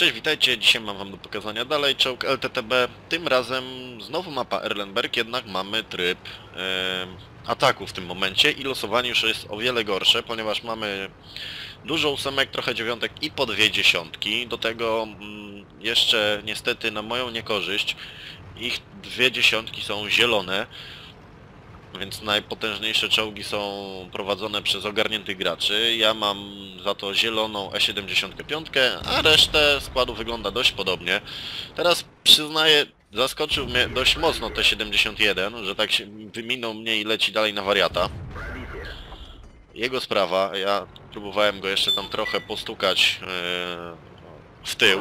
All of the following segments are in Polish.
Cześć, witajcie. Dzisiaj mam wam do pokazania dalej czołg LTTB. Tym razem znowu mapa Erlenberg, jednak mamy tryb e, ataku w tym momencie i losowanie już jest o wiele gorsze, ponieważ mamy dużo ósemek, trochę dziewiątek i po dwie dziesiątki. Do tego mm, jeszcze niestety na moją niekorzyść ich dwie dziesiątki są zielone, więc najpotężniejsze czołgi są prowadzone przez ogarniętych graczy. Ja mam za to zieloną E75, a resztę składu wygląda dość podobnie. Teraz przyznaję, zaskoczył mnie dość mocno T71, że tak się wyminął mnie i leci dalej na wariata. Jego sprawa, ja próbowałem go jeszcze tam trochę postukać yy, w tył.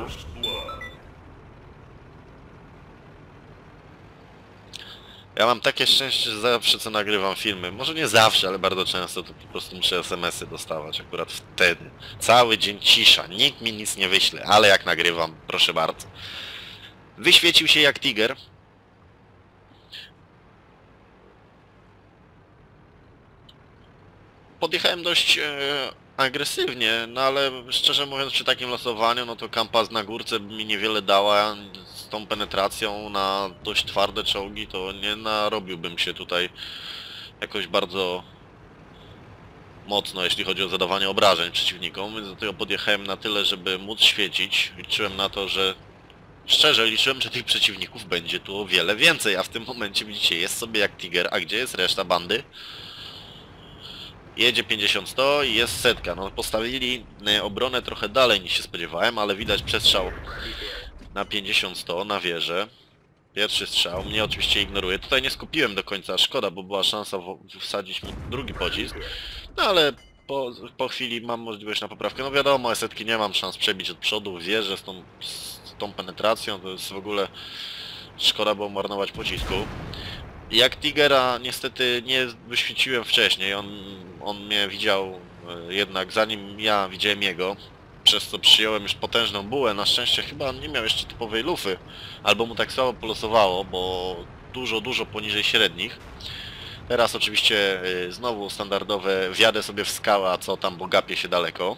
Ja mam takie szczęście, że zawsze co nagrywam filmy, może nie zawsze, ale bardzo często to po prostu muszę SMS-y dostawać akurat wtedy. Cały dzień cisza, nikt mi nic nie wyśle, ale jak nagrywam, proszę bardzo. Wyświecił się jak tiger. Podjechałem dość e, agresywnie, no ale szczerze mówiąc przy takim losowaniu, no to kampas na górce by mi niewiele dała z tą penetracją na dość twarde czołgi, to nie narobiłbym się tutaj jakoś bardzo mocno, jeśli chodzi o zadawanie obrażeń przeciwnikom, więc do tego podjechałem na tyle, żeby móc świecić. Liczyłem na to, że Szczerze liczyłem, że tych przeciwników będzie tu o wiele więcej, a w tym momencie widzicie, jest sobie jak Tiger, a gdzie jest reszta bandy? Jedzie 50-100 i jest setka. No postawili obronę trochę dalej niż się spodziewałem, ale widać przestrzał na 50-100 na wieżę. Pierwszy strzał, mnie oczywiście ignoruje. Tutaj nie skupiłem do końca, szkoda, bo była szansa wsadzić mu drugi pocisk. No ale po, po chwili mam możliwość na poprawkę. No wiadomo, setki nie mam szans przebić od przodu, wieżę z tą, z tą penetracją, to jest w ogóle szkoda było marnować pocisku. Jak Tigera niestety nie wyświeciłem wcześniej, on, on mnie widział e, jednak zanim ja widziałem jego, przez co przyjąłem już potężną bułę, na szczęście chyba nie miał jeszcze typowej lufy, albo mu tak słabo polosowało, bo dużo, dużo poniżej średnich. Teraz oczywiście y, znowu standardowe wjadę sobie w skałę, a co tam, bo gapię się daleko.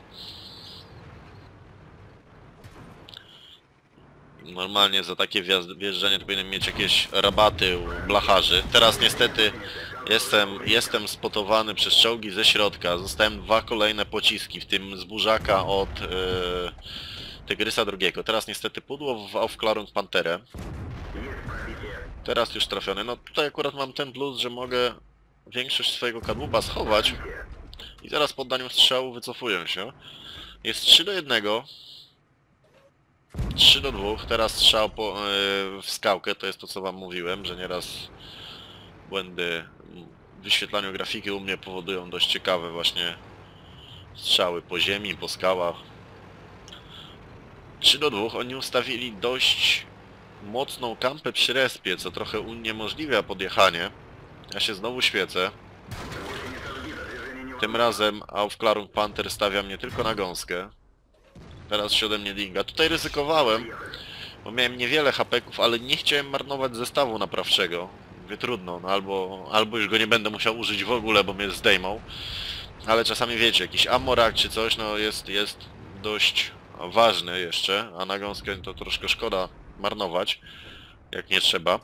Normalnie za takie wjeżdżanie powinienem mieć jakieś rabaty u blacharzy. Teraz niestety jestem, jestem spotowany przez czołgi ze środka. Zostałem dwa kolejne pociski, w tym z burzaka od yy, Tygrysa drugiego. Teraz niestety pudło w Aufklärung Panterę. Teraz już trafiony. No tutaj akurat mam ten plus, że mogę większość swojego kadłuba schować i zaraz po oddaniu strzału wycofuję się. Jest 3 do 1. 3 do 2. Teraz strzał po, yy, w skałkę, to jest to co wam mówiłem, że nieraz błędy w wyświetlaniu grafiki u mnie powodują dość ciekawe właśnie strzały po ziemi, po skałach. 3 do 2. Oni ustawili dość mocną kampę przy respie, co trochę uniemożliwia podjechanie. Ja się znowu świecę. Tym razem Aufklärung Panther stawia mnie tylko na gąskę. Teraz się ode mnie dinga. Tutaj ryzykowałem, bo miałem niewiele hapeków, ale nie chciałem marnować zestawu naprawczego. Mówię trudno, no albo, albo już go nie będę musiał użyć w ogóle, bo mnie zdejmą. Ale czasami wiecie, jakiś amorak czy coś, no jest, jest dość ważny jeszcze, a na gąskę to troszkę szkoda marnować, jak nie trzeba.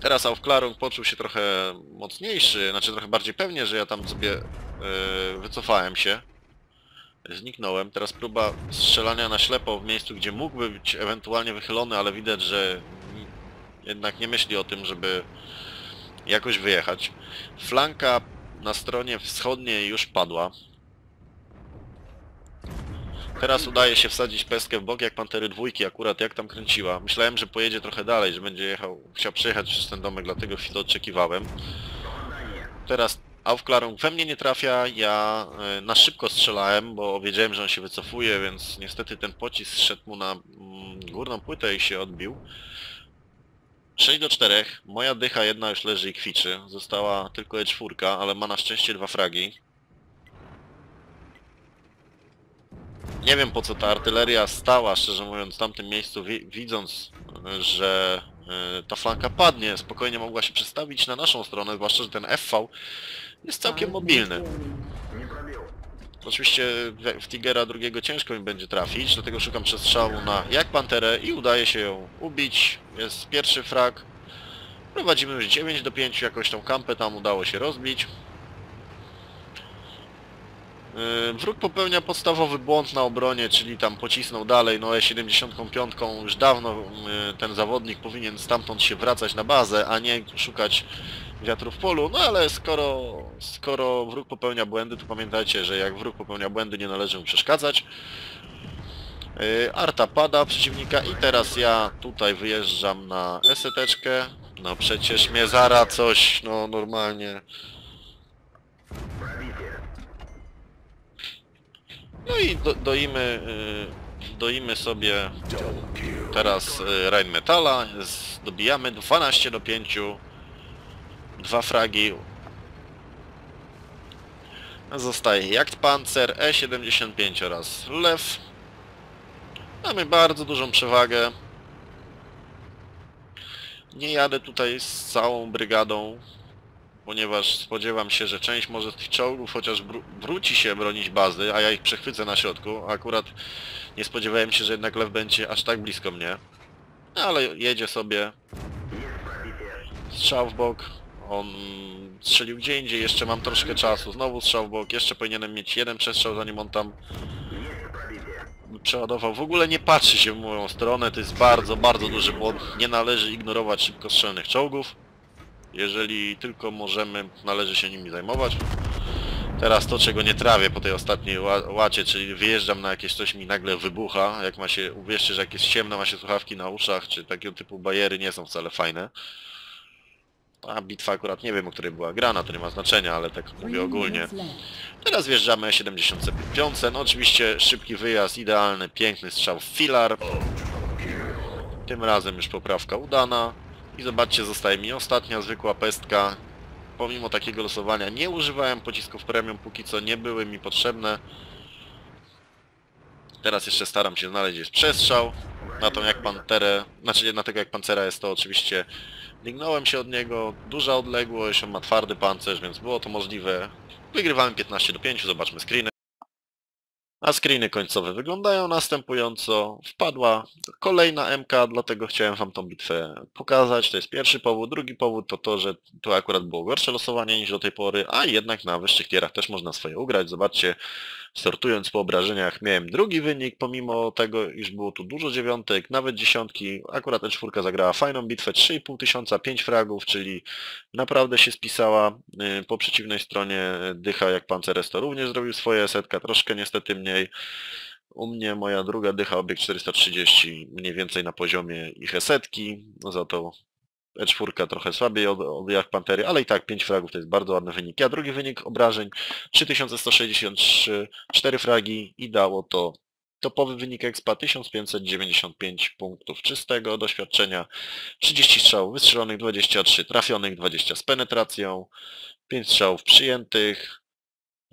Teraz Aufklärung poczuł się trochę mocniejszy, znaczy trochę bardziej pewnie, że ja tam sobie yy, wycofałem się. Zniknąłem. Teraz próba strzelania na ślepo w miejscu, gdzie mógłby być ewentualnie wychylony, ale widać, że jednak nie myśli o tym, żeby jakoś wyjechać. Flanka na stronie wschodniej już padła. Teraz udaje się wsadzić peskę w bok jak Pantery dwójki, akurat jak tam kręciła. Myślałem, że pojedzie trochę dalej, że będzie jechał, chciał przejechać przez ten domek, dlatego chwilę oczekiwałem. Teraz Aufklärung we mnie nie trafia, ja e, na szybko strzelałem, bo wiedziałem, że on się wycofuje, więc niestety ten pocisk zszedł mu na mm, górną płytę i się odbił. 6 do 4, moja dycha jedna już leży i kwiczy, została tylko E4, ale ma na szczęście dwa fragi. Nie wiem po co ta artyleria stała, szczerze mówiąc, w tamtym miejscu, wi widząc, y, że y, ta flanka padnie, spokojnie mogła się przestawić na naszą stronę, zwłaszcza, że ten FV jest całkiem mobilny. Oczywiście w, Tigera drugiego ciężko mi będzie trafić, dlatego szukam przestrzału na jak panterę i udaje się ją ubić. Jest pierwszy frag. Prowadzimy już 9 do 5, jakoś tą kampę tam udało się rozbić. Yy, Wróg popełnia podstawowy błąd na obronie, czyli tam pocisnął dalej, no E75 już dawno yy, ten zawodnik powinien stamtąd się wracać na bazę, a nie szukać wiatru w polu, no ale skoro, skoro wróg popełnia błędy, to pamiętajcie, że jak wróg popełnia błędy, nie należy mu przeszkadzać. Yy, Arta pada przeciwnika i teraz ja tutaj wyjeżdżam na eseteczkę. No przecież mnie zara coś, no normalnie. No i do, doimy, y, doimy sobie teraz y, Rain Metala, dobijamy 12 do 5, dwa fragi. Zostaje Jagdpanzer, E75 oraz Lew. Mamy bardzo dużą przewagę. Nie jadę tutaj z całą brygadą, ponieważ spodziewam się, że część może tych czołgów chociaż wró- wróci się bronić bazy, a ja ich przechwycę na środku. Akurat nie spodziewałem się, że jednak lew będzie aż tak blisko mnie. Ale jedzie sobie. Strzał w bok. On strzelił gdzie indziej, jeszcze mam troszkę czasu. Znowu strzał w bok, jeszcze powinienem mieć jeden przestrzał zanim on tam przeładował. W ogóle nie patrzy się w moją stronę, to jest bardzo, bardzo duży błąd. Nie należy ignorować szybkostrzelnych czołgów. Jeżeli tylko możemy, należy się nimi zajmować. Teraz to, czego nie trawię po tej ostatniej ła- łacie, czyli wyjeżdżam na jakieś coś mi nagle wybucha, jak ma się, uwierzcie, że jak jest ciemno, ma się słuchawki na uszach, czy takiego typu bajery nie są wcale fajne. A bitwa akurat nie wiem, o której była grana, to nie ma znaczenia, ale tak mówię ogólnie. Teraz wjeżdżamy 75, no oczywiście szybki wyjazd, idealny, piękny strzał w filar. Tym razem już poprawka udana. I zobaczcie, zostaje mi ostatnia zwykła pestka. Pomimo takiego losowania nie używałem pocisków premium, póki co nie były mi potrzebne. Teraz jeszcze staram się znaleźć gdzieś przestrzał. Na tą jak panterę, znaczy na tego jak pancera jest to oczywiście Dygnąłem się od niego, duża odległość, on ma twardy pancerz, więc było to możliwe. Wygrywałem 15 do 5, zobaczmy screeny. A screeny końcowe wyglądają następująco. Wpadła kolejna MK, dlatego chciałem wam tą bitwę pokazać. To jest pierwszy powód. Drugi powód to to, że tu akurat było gorsze losowanie niż do tej pory, a jednak na wyższych tierach też można swoje ugrać. Zobaczcie, sortując po obrażeniach miałem drugi wynik, pomimo tego, iż było tu dużo dziewiątek, nawet dziesiątki. Akurat E4 zagrała fajną bitwę, 3,5 tysiąca, 5 fragów, czyli naprawdę się spisała. Yy, Po przeciwnej stronie dycha jak Panceres to również zrobił swoje, setka troszkę niestety mniej. U mnie moja druga dycha, obiekt 430, mniej więcej na poziomie ich setki, no za to E4 trochę słabiej od, od jak Pantery, ale i tak 5 fragów to jest bardzo ładny wynik. A drugi wynik obrażeń 3163, 4 fragi i dało to topowy wynik expa 1595 punktów czystego doświadczenia, 30 strzałów wystrzelonych, 23 trafionych, 20 z penetracją, 5 strzałów przyjętych,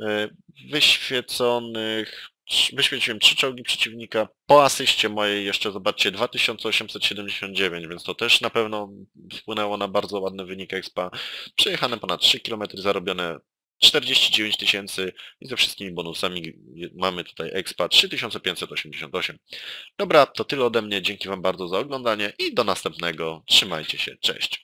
e, wyświeconych, wyświeciłem 3 czołgi przeciwnika, po asyście mojej jeszcze zobaczcie 2879, więc to też na pewno wpłynęło na bardzo ładny wynik expa. Przejechane ponad 3 km, zarobione 49 tysięcy i ze wszystkimi bonusami mamy tutaj expa 3588. Dobra, to tyle ode mnie, dzięki wam bardzo za oglądanie i do następnego, trzymajcie się, cześć.